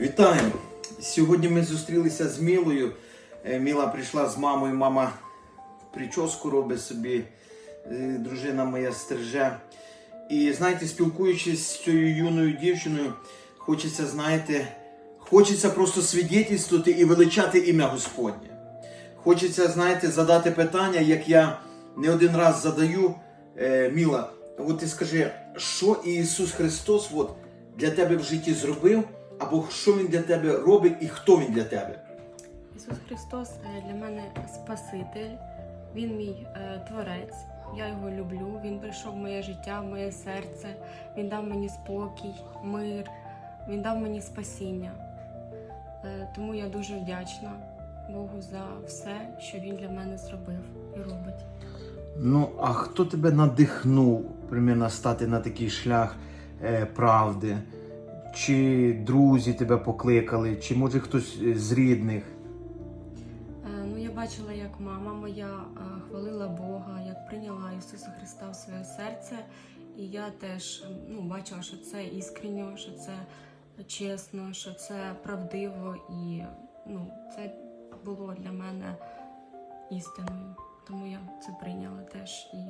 Вітаю! Сьогодні ми зустрілися з Мілою. Е, Міла прийшла з мамою. Мама прическу робить собі, е, дружина моя стриже. І знаєте, спілкуючись з цією юною дівчиною, хочеться, знаєте, хочеться просто свідетельствувати і величати ім'я Господнє. Хочеться, знаєте, задати питання, як я не один раз задаю. Е, Міла, от ти скажи, що Ісус Христос от, для тебе в житті зробив, або що Він для тебе робить і хто Він для тебе? Ісус Христос е, для мене Спаситель, Він мій е, творець. Я його люблю. Він прийшов в моє життя, в моє серце. Він дав мені спокій, мир, він дав мені спасіння. Е, тому я дуже вдячна Богу за все, що він для мене зробив і робить. Ну, а хто тебе надихнув примірно стати на такий шлях е, правди? Чи друзі тебе покликали, чи може хтось е, з рідних? Е, Ну, я бачила, як мама моя е, хвалила Бога, як прийняла Ісуса Христа в своє серце. І я теж ну, бачила, що це іскренньо, що це чесно, що це правдиво, і ну, це було для мене істиною. Тому я це прийняла теж і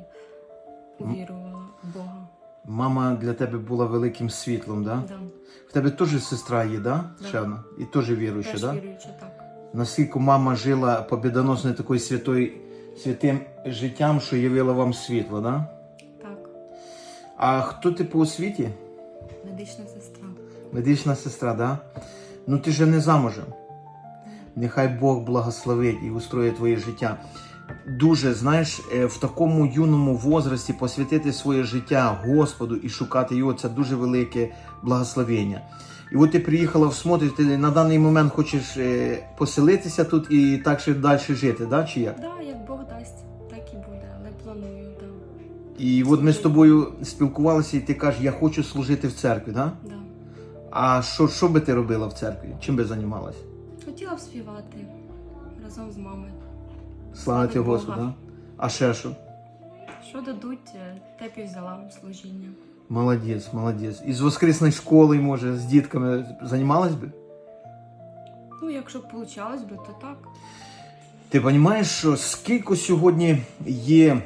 увірувала в Бога. Мама для тебе була великим світлом, да? Да. Тебе теж сестра є, да? Да. Ще одна? І теж віруюча, Теж да? віруюча так. Наскільки мама жила побідоносною такою святою, святим життям, що явила вам світло, да? Так, А хто ти по освіті? медична сестра. Медична сестра, да? Ну ти же не замужем. Нехай Бог благословить і устроїть твоє життя. Дуже, знаєш, е, в такому юному возрасті посвятити своє життя Господу і шукати його це дуже велике благословення. І от ти приїхала в Смотрич, ти на даний момент хочеш е, поселитися тут і так ще далі жити, да? чи як? Да, як Бог дасть, так і буде, але планую, да. І от ми з тобою спілкувалися, і ти кажеш, я хочу служити в церкві, да? Да. А що, що би ти робила в церкві? Чим би займалася? Хотіла б співати разом з мамою. Слава тебе Бога. Господу. А ще що? Що дадуть, е, те б взяла в служіння. Молодець, молодець. Із воскресної школи, може, з дітками займалась би? Ну, якщо б получалось би, то так. Ти розумієш, що скільки сьогодні є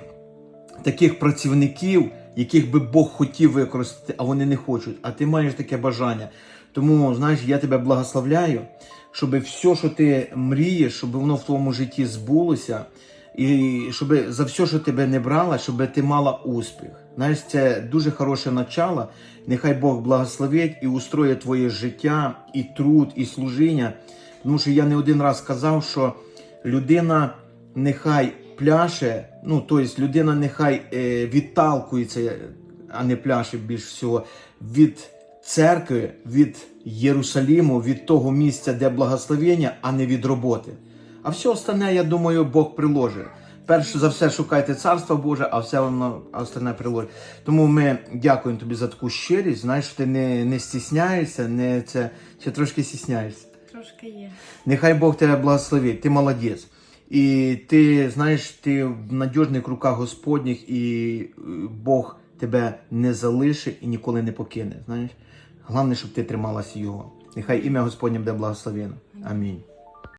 таких працівників, яких би Бог хотів використати, а вони не хочуть, а ти маєш таке бажання. Тому, знаєш, я тебе благословляю, щоб все, що ти мрієш, щоб воно в твоєму житті збулося, і щоб за все, що тебе не брала, щоб ти мала успіх. Знаєш, це дуже хороше начало. Нехай Бог благословить і устроїть твоє життя, і труд, і служіння. Тому що я не один раз казав, що людина нехай пляше, ну тобто людина нехай е, відталкується, а не пляше більш всього, від церкви, від Єрусаліму, від того місця, де благословення, а не від роботи. А все остальне, я думаю, Бог приложить. Перш за все шукайте царство Боже, а все воно остальне приложить. Тому ми дякуємо тобі за таку щирість. Знаєш, що ти не, не стісняєшся, не це чи трошки стісняєшся. Трошки є. Нехай Бог тебе благословить, ти молодець. І ти знаєш, ти в надіжних руках Господніх, і е, Бог тебе не залишить і ніколи не покине. Знаєш, головне, щоб ти трималася його. Нехай ім'я Господнє буде благословено. Амінь.